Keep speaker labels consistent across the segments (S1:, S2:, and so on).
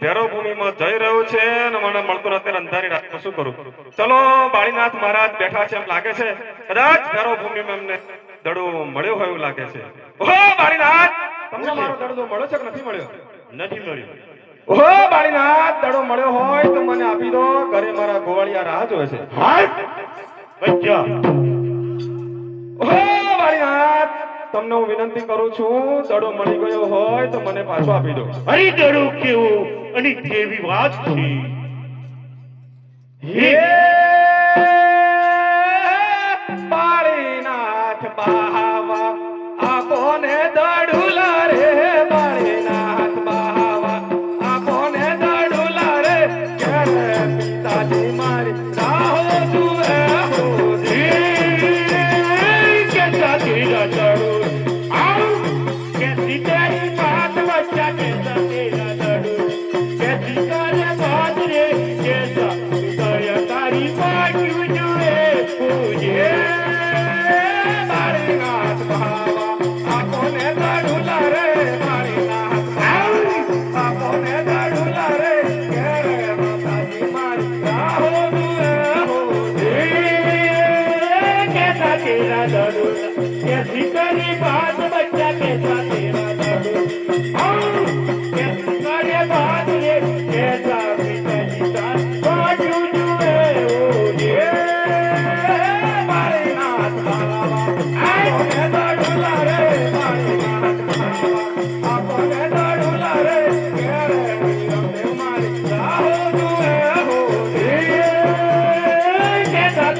S1: ભૈરવભૂમિમાં જઈ રહ્યો છે અને મને મળતો નથી અંધારી રાતમાં શું કરું? ચલો બાળીનાથ મહારાજ બેઠા છે એમ લાગે છે. કદાચ ભૈરવભૂમિમાં એમને દડો મળ્યો હોય એવું લાગે છે. ઓહો બાળીનાથ! તમને મારો દડો મળ્યો છે કે નથી મળ્યો?
S2: નથી મળ્યું.
S1: ઓહો બાળીનાથ દડો મળ્યો હોય તો મને આપી દો. ઘરે મારા ગોવાળિયા રાહ જોવે છે. ઓહો તમને હું વિનંતી કરું છું દડો મળી ગયો હોય તો મને પાછો આપી દો.
S2: અરે દડો કેવો? અને કેવી વાત છે.
S1: હે બાળીનાથ બાવા
S2: કરે વાત રે કેસા દયા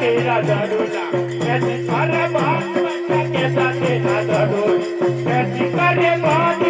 S2: તેરા
S1: દડોલા કેસી કરે
S2: ભાગ કેસા તેરા દડોલા કેસી કરે ભાગ